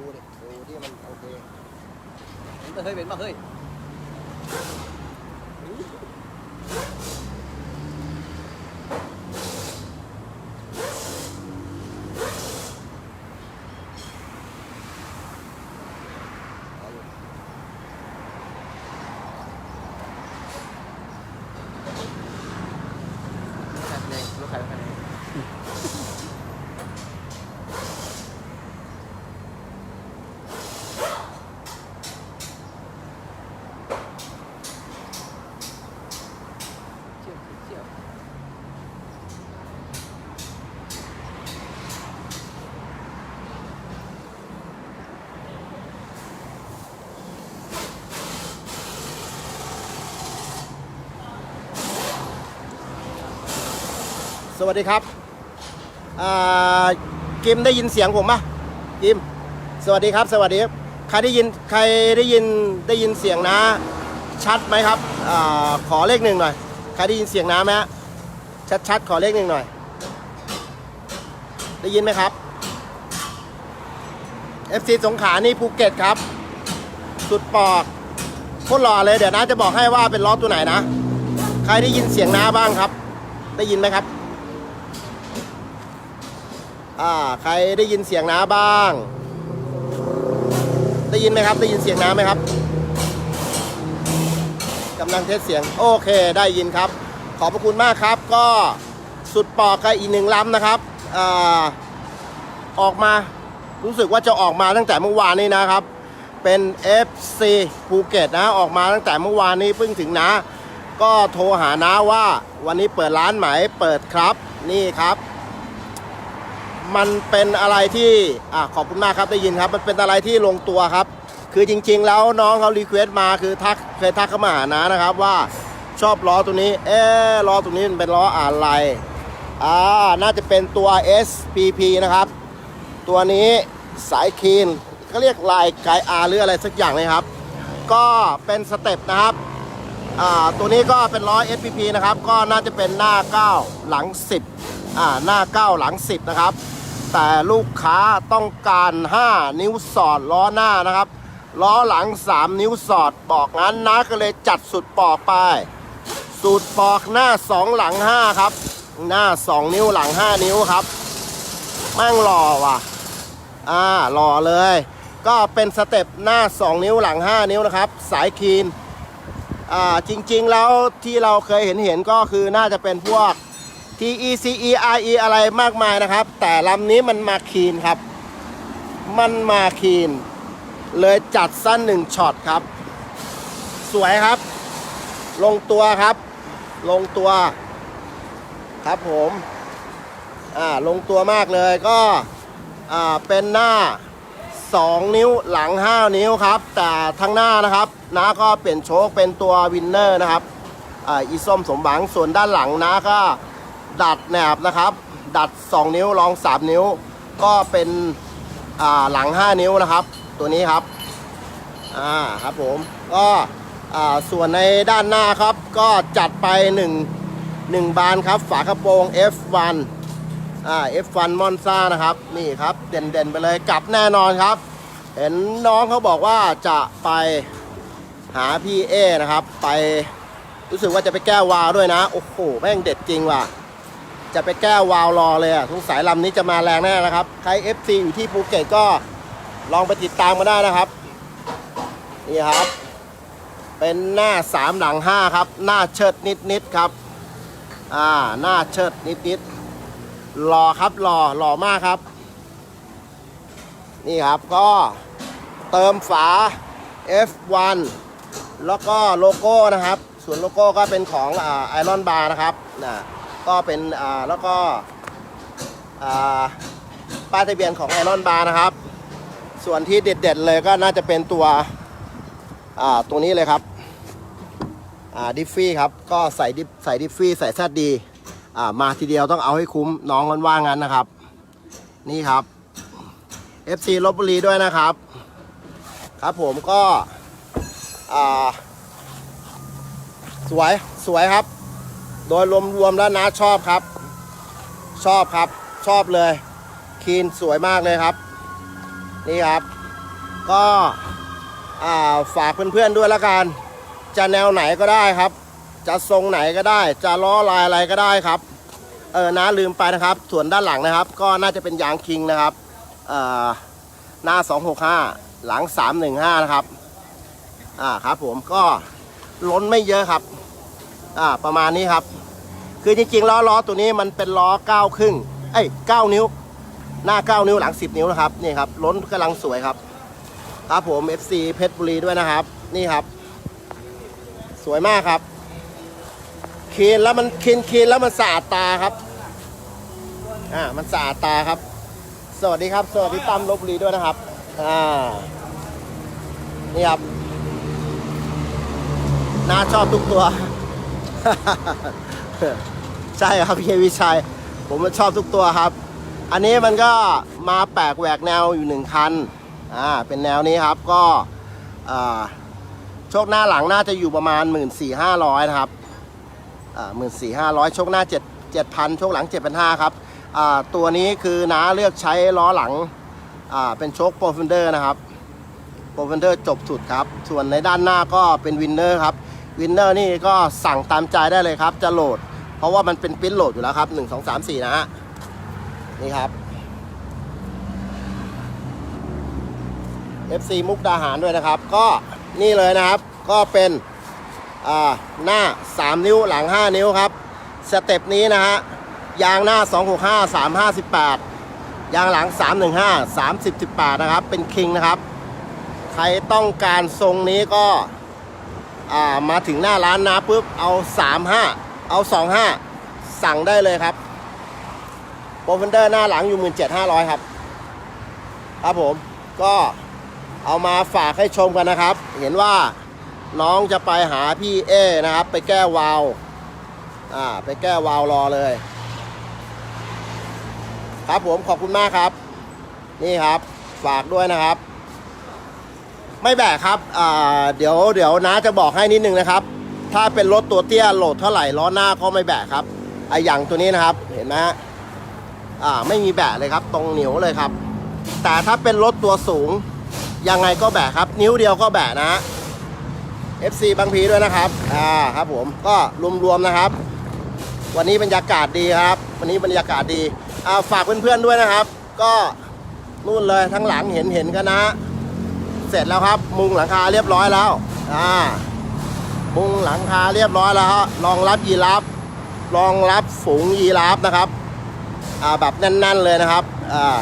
ดูดิดูที่มันโอเคเห็นเฮ้ยเห็นปะเฮ้ยเอาอยู่ลูกใครเป็นไงลูกใครเป็นไง เชี่ยวเชี่ยว สวัสดีครับกิมได้ยินเสียงผมปะกิม สวัสดีครับ สวัสดีครับใครได้ยินใครได้ยินได้ยินเสียงนะ ชัดไหมครับอขอเลขหนึ่งหน่อยใครได้ยินเสียงน้ำไหมฮะชัดๆขอเลขหนึ่งหน่อย ได้ยินไหมครับ FC สงขานี่ภูเก็ตครับ สุดปอกโคตรหล่อเลยเดี๋ยวน้าจะบอกให้ว่าเป็นล้อตัวไหนนะ ใครได้ยินเสียงน้าบ้างครับ ได้ยินไหมครับ อ่าใครได้ยินเสียงน้าบ้าง ได้ยินไหมครับ ได้ยินเสียงน้าไหมครับกำลังเทสเสียงโอเคได้ยินครับ ขอบพระคุณมากครับ ก็สุดปอกกับอีกหนึ่งลำนะครับอาออกมารู้สึกว่าจะออกมาตั้งแต่เมื่อวานนี้นะครับ เป็น FC ภูเก็ตนะออกมาตั้งแต่เมื่อวานนี้เพิ่งถึงนะ ก็โทรหานะว่าวันนี้เปิดร้านไหมเปิดครับนี่ครับ มันเป็นอะไรที่อะขอบคุณมากครับได้ยินครับ มันเป็นอะไรที่ลงตัวครับ คือจริง ๆ แล้วน้องเขารีเควสต์มาคือทักเคยทักเข้ามาหานะนะครับว่าชอบล้อตัวนี้ เอ๊ล้อตัวนี้มันเป็นล้ออะไรอ่าน่าจะเป็นตัว SPP นะครับ ตัวนี้สายคีนก็เรียกลายไกอาหรืออะไรสักอย่างเลยครับ ก็เป็นสเต็ปนะครับอ่าตัวนี้ก็เป็นล้อ SPP นะครับ ก็น่าจะเป็นหน้า 9 หลัง 10อ่าหน้า 9 หลัง 10 นะครับ แต่ลูกค้าต้องการ 5 นิ้วสอดล้อหน้านะครับ ล้อหลัง 3 นิ้วสอดบอกงั้นนะก็เลยจัดสุดปอกไป สูตรปอกหน้า 2 หลัง 5 ครับ หน้า 2 นิ้วหลัง 5 นิ้วครับแม่งหล่อว่ะ อ่าหล่อเลย ก็เป็นสเต็ปหน้า 2 นิ้วหลัง 5 นิ้วนะครับ สายคีนอ่าจริงๆแล้วที่เราเคยเห็นเห็นก็คือน่าจะเป็นพวก T E C E R E อะไรมากมายนะครับ แต่ลำนี้มันมาคีนครับ มันมาคีน เลยจัดสั้นหนึ่งช็อตครับ สวยครับ ลงตัวครับ ลงตัว ครับผม อ่า ลงตัวมากเลยก็ อ่า เป็นหน้า 2 นิ้วหลัง 5 นิ้วครับ แต่ทั้งหน้านะครับน้าก็เปลี่ยนโชคเป็นตัววินเนอร์นะครับ อ่า อีส้มสมหวังส่วนด้านหลังน้าก็ ดัดแหนบนะครับ ดัด 2 นิ้วรอง 3 นิ้ว ก็เป็นหลัง 5 นิ้วนะครับ ตัวนี้ครับอ่าครับผมก็ส่วนในด้านหน้าครับ ก็จัดไป 1 1 บานครับ ฝากระโปรง F1 อ่า F1 มอนซ่านะครับ นี่ครับ เด่นๆไปเลยกลับแน่นอนครับ เห็นน้องเขาบอกว่าจะไปหาพี่เอนะครับ ไปรู้สึกว่าจะไปแก้วาวด้วยนะ โอ้โห แม่งเด็ดจริงว่ะ จะไปแก้วาวรอเลยอะทุกสายลำนี้จะมาแรงแน่นะครับ ใคร FC อยู่ที่ภูเก็ตก็ลองไปติดตามมาได้นะครับ นี่ครับ เป็นหน้า3หลัง5ครับ หน้าเชิดนิดๆครับ อ่า หน้าเชิดนิดๆหล่อครับหล่อหล่อมากครับ นี่ครับก็เติมฝา F1 แล้วก็โลโก้นะครับ ส่วนโลโก้ก็เป็นของไอรอนบาร์นะครับนะ ก็เป็นอ่าแล้วก็อ่าป้ายทะเบียนของไอรอนบาร์นะครับ ส่วนที่เด็ดๆเลยก็น่าจะเป็นตัวอ่าตัวนี้เลยครับอ่าดิฟฟี่ครับก็ใส่ดิฟใส่ดิฟฟี่ใส่แซดดีอ่ามาทีเดียวต้องเอาให้คุ้มน้องมันว่างั้นนะครับ นี่ครับ FC ลบบุรีด้วยนะครับ ครับผมก็อ่าสวยสวยครับ โดยรวมๆแล้วนะชอบครับ ชอบครับ ชอบเลยคีนสวยมากเลยครับ นี่ครับ ก็ฝากเพื่อนๆด้วยละกัน จะแนวไหนก็ได้ครับ จะทรงไหนก็ได้ จะล้อลายอะไรก็ได้ครับเออนะลืมไปนะครับ ส่วนด้านหลังนะครับ ก็น่าจะเป็นยางคิงนะครับเอ่อหน้า 265 หลัง 315 นะครับอ่าครับผมก็ล้นไม่เยอะครับอ่าประมาณนี้ครับ คือจริงๆล้อล้อตัวนี้มันเป็นล้อ9ครึ่งเอ้ย9นิ้ว หน้า9นิ้วหลัง10นิ้วนะครับนี่ครับล้นกำลังสวยครับครับผม FC เพชรบุรีด้วยนะครับ นี่ครับ สวยมากครับคีนแล้วมันคีนคีนแล้วมันสะอาดตาครับอ่ามันสะอาดตาครับ สวัสดีครับ สวัสดีตั้มลบบุรีด้วยนะครับอ่านี่ครับน้าชอบทุกตัว ใช่ครับพี่วิชัย ผมชอบทุกตัวครับ อันนี้มันก็มาแปลกแหวกแนวอยู่หนึ่งคันอ่าเป็นแนวนี้ครับก็โชคหน้าหลังน่าจะอยู่ประมาณ 1 4 5 0 0นะครับอ่าหมื่นสี่ห้าร้อยโชคหน้าเจ็ดเจ็ดพันโชคหลังเจ็ดพันห้าครับอ่าตัวนี้คือน้าเลือกใช้ล้อหลังอ่าเป็นโชคโปรฟินเดอร์นะครับโปรฟินเดอร์จบสุดครับ ส่วนในด้านหน้าก็เป็นวินเนอร์ครับวินเนอร์นี่ก็สั่งตามใจได้เลยครับ จะโหลด เพราะว่ามันเป็นปริ้นโหลดอยู่แล้วครับหนึ่งสองสามสี่นะฮะนี่ครับ FC มุกดาหารด้วยนะครับ ก็นี่เลยนะครับ ก็เป็นหน้า 3 นิ้วหลัง 5 นิ้วครับ สเต็ปนี้นะฮะยางหน้า 265 358 ยางหลัง 315 30 18 นะครับ เป็นคิงนะครับ ใครต้องการทรงนี้ก็ามาถึงหน้าร้านนะปุ๊บเอา 35 เอา 25 สั่งได้เลยครับโปรเฟนเดอร์หน้าหลังอยู่ 17,500 ครับ ครับผมก็เอามาฝากให้ชมกันนะครับ เห็นว่าน้องจะไปหาพี่เอนะครับ ไปแก้วาล์วอ่าไปแก้วาล์วรอเลย ครับผมขอบคุณมากครับ นี่ครับ ฝากด้วยนะครับ ไม่แบกครับอ่าเดี๋ยวเดี๋ยวน้าจะบอกให้นิดนึงนะครับ ถ้าเป็นรถตัวเตี้ยโหลดเท่าไหร่ล้อหน้าก็ไม่แบกครับไออย่างตัวนี้นะครับเห็นไหมฮะอ่าไม่มีแบกเลยครับ ตรงเหนียวเลยครับ แต่ถ้าเป็นรถตัวสูงยังไงก็แบกครับ นิ้วเดียวก็แบกนะฮะ FC บางพีด้วยนะครับ อ่าครับผมก็รวมๆนะครับ วันนี้บรรยากาศดีครับ วันนี้บรรยากาศดีอ่าฝากเพื่อนๆด้วยนะครับ ก็นู่นเลยทั้งหลังเห็นเห็นกันนะ เสร็จแล้วครับ มุงหลังคาเรียบร้อยแล้ว อ่า มุงหลังคาเรียบร้อยแล้วฮะรองรับยีราฟรองรับฝูงยีราฟนะครับอ่าแบบแน่น ๆเลยนะครับอ่า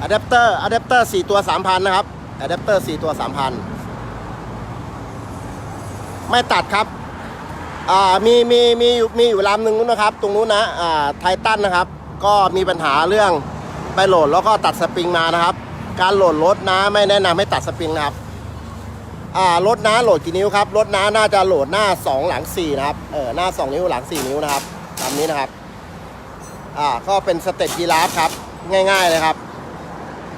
อะแดปเตอร์อะแดปเตอร์4ตัว 3,000 นะครับอะแดปเตอร์4ตัว 3,000 ไม่ตัดครับอ่ามีมีมีอยู่มีอยู่ลำหนึ่งนู้นนะครับ ตรงนู้นนะอ่าไททันนะครับ ก็มีปัญหาเรื่องไปโหลดแล้วก็ตัดสปริงมานะครับ การโหลดรถนะไม่แนะนำให้ตัดสปริงนะครับ อ่ารถน้าโหลดกี่นิ้วครับรถน้าน่าจะโหลดหน้า 2 หลัง4นะครับเออหน้า 2 นิ้วหลัง 4 นิ้วนะครับตามนี้นะครับอ่าก็เป็นสเต็ปยีราฟครับ ง่ายๆเลยครับ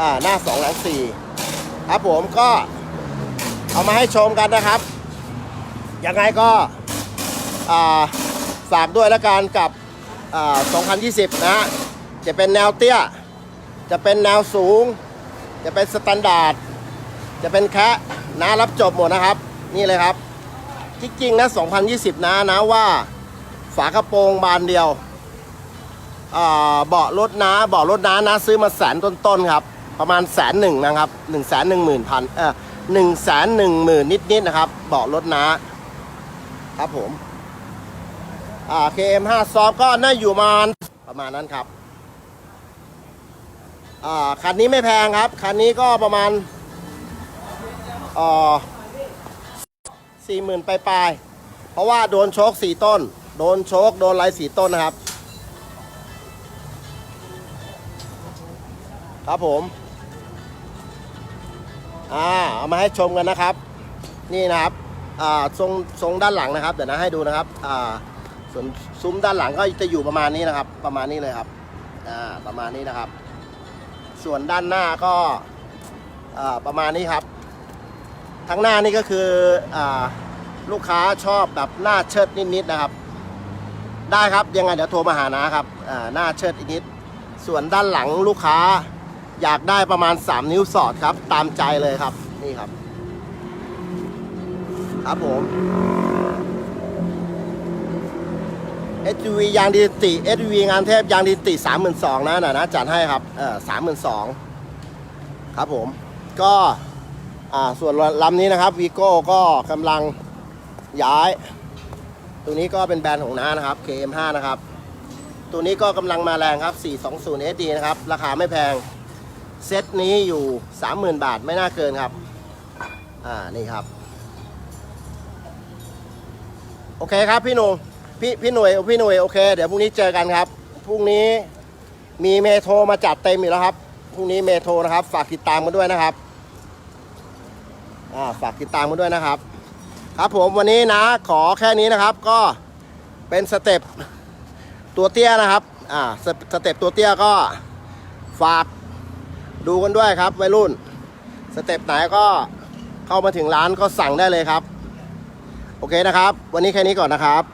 อ่าหน้า 2 หลัง 4 ครับผมก็เอามาให้ชมกันนะครับ ยังไงก็อ่าฝากด้วยละกันกับอ่า2020 นะฮะจะเป็นแนวเตี้ย จะเป็นแนวสูง จะเป็นสแตนดาร์ด จะเป็นแคะนะรับจบหมดนะครับ นี่เลยครับจริงๆนะ 2020 นะนะว่า ฝากระโปรงบานเดียวเบาะรถนะเบาะรถนะนะซื้อมาแสนต้นๆครับ ประมาณแสนหนึ่งนะครับหนึ่งแสนหนึ่งหมื่นพันเออหนึ่งแสนหนึ่งหมื่นนิดๆนะครับ เบาะรถนะครับผมอ่า KM5 ซอฟก็น่าอยู่ประมาณประมาณนั้นครับอ่าคันนี้ไม่แพงครับ คันนี้ก็ประมาณ สี่หมื่นปลายๆเพราะว่าโดนโชคสี่ต้น โดนโชคโดนไรสี่ต้นนะครับ ครับผม อ่าเอามาให้ชมกันนะครับ นี่นะครับอ่าทรงทรงด้านหลังนะครับ เดี๋ยวนะให้ดูนะครับอ่าส่วนซุ้มด้านหลังก็จะอยู่ประมาณนี้นะครับ ประมาณนี้เลยครับอ่าประมาณนี้นะครับ ส่วนด้านหน้าก็อ่าประมาณนี้ครับ ทั้งหน้านี่ก็คืออลูกค้าชอบแบบหน้าเชิดนิดๆนะครับ ได้ครับยังไงเดี๋ยวโทรมาหานะครับหน้าเชิดนิดส่วนด้านหลังลูกค้าอยากได้ประมาณ 3 นิ้วสอดครับ ตามใจเลยครับนี่ครับ ครับผม SUV ยางดินติ SUV งานเทพยางดินติสามหมื่นสองนะนะนะจัดให้ครับเออสามหมื่นสองครับผม ก็ อ่าส่วนลำนี้นะครับวีโก้ก็กำลังย้าย ตัวนี้ก็เป็นแบรนด์ของน้านะครับ KM5 นะครับ ตัวนี้ก็กำลังมาแรงครับ 420 SD นะครับ ราคาไม่แพง เซตนี้อยู่ 30,000 บาทไม่น่าเกินครับ อ่า นี่ครับ โอเคครับพี่หนุ่มพี่พี่หน่วยพี่หน่วยโอเค เดี๋ยวพรุ่งนี้เจอกันครับ พรุ่งนี้มีเมโทรมาจัดเต็มอีกแล้วครับ พรุ่งนี้เมโทรนะครับ ฝากติดตามกันด้วยนะครับ อ่าฝากติดตามกันด้วยนะครับ ครับผมวันนี้นะขอแค่นี้นะครับก็เป็นสเต็ปตัวเตี้ยนะครับอ่าสเสเต็ปตัวเตี้ยก็ฝากดูกันด้วยครับวัยรุ่น สเต็ปไหนก็เข้ามาถึงร้านก็สั่งได้เลยครับ โอเคนะครับ วันนี้แค่นี้ก่อนนะครับ